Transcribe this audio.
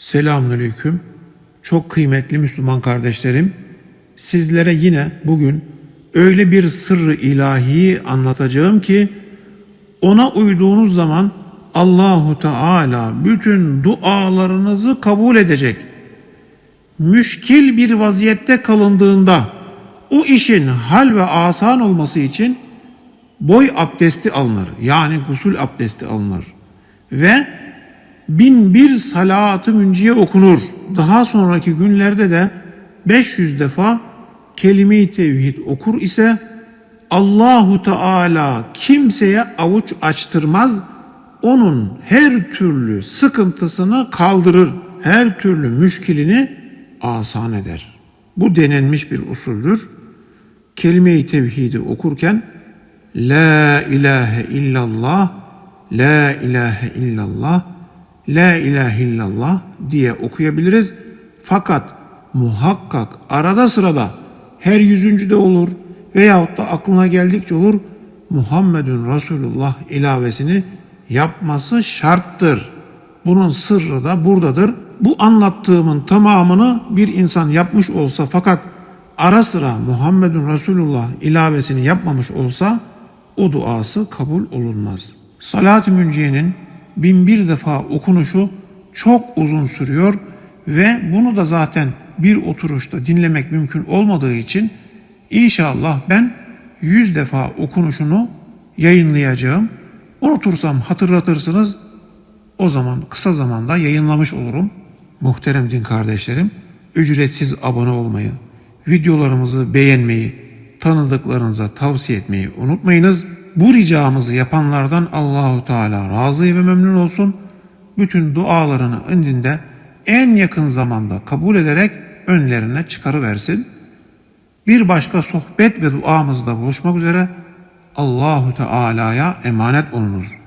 Selamünaleyküm. Çok kıymetli Müslüman kardeşlerim. Sizlere yine bugün öyle bir sırrı ilahiyi anlatacağım ki ona uyduğunuz zaman Allahu Teala bütün dualarınızı kabul edecek. Müşkil bir vaziyette kalındığında o işin hal ve asan olması için boy abdesti alınır. Yani gusül abdesti alınır. Ve bin bir salatı münciye okunur. Daha sonraki günlerde de 500 defa kelime-i tevhid okur ise Allahu Teala kimseye avuç açtırmaz. Onun her türlü sıkıntısını kaldırır. Her türlü müşkilini asan eder. Bu denenmiş bir usuldür. Kelime-i tevhidi okurken La ilahe illallah, La ilahe illallah, La ilahe illallah diye okuyabiliriz. Fakat muhakkak arada sırada her yüzüncüde olur veyahut da aklına geldikçe olur Muhammedun Resulullah ilavesini yapması şarttır. Bunun sırrı da buradadır. Bu anlattığımın tamamını bir insan yapmış olsa fakat ara sıra Muhammedun Resulullah ilavesini yapmamış olsa o duası kabul olunmaz. Salat-ı Münciye'nin bin bir defa okunuşu çok uzun sürüyor ve bunu da zaten bir oturuşta dinlemek mümkün olmadığı için inşallah ben yüz defa okunuşunu yayınlayacağım. Unutursam hatırlatırsınız o zaman kısa zamanda yayınlamış olurum. Muhterem din kardeşlerim, ücretsiz abone olmayı, videolarımızı beğenmeyi, tanıdıklarınıza tavsiye etmeyi unutmayınız. Bu ricamızı yapanlardan Allahu Teala razı ve memnun olsun. Bütün dualarını indinde en yakın zamanda kabul ederek önlerine çıkarıversin. Bir başka sohbet ve duamızda buluşmak üzere Allahu Teala'ya emanet olunuz.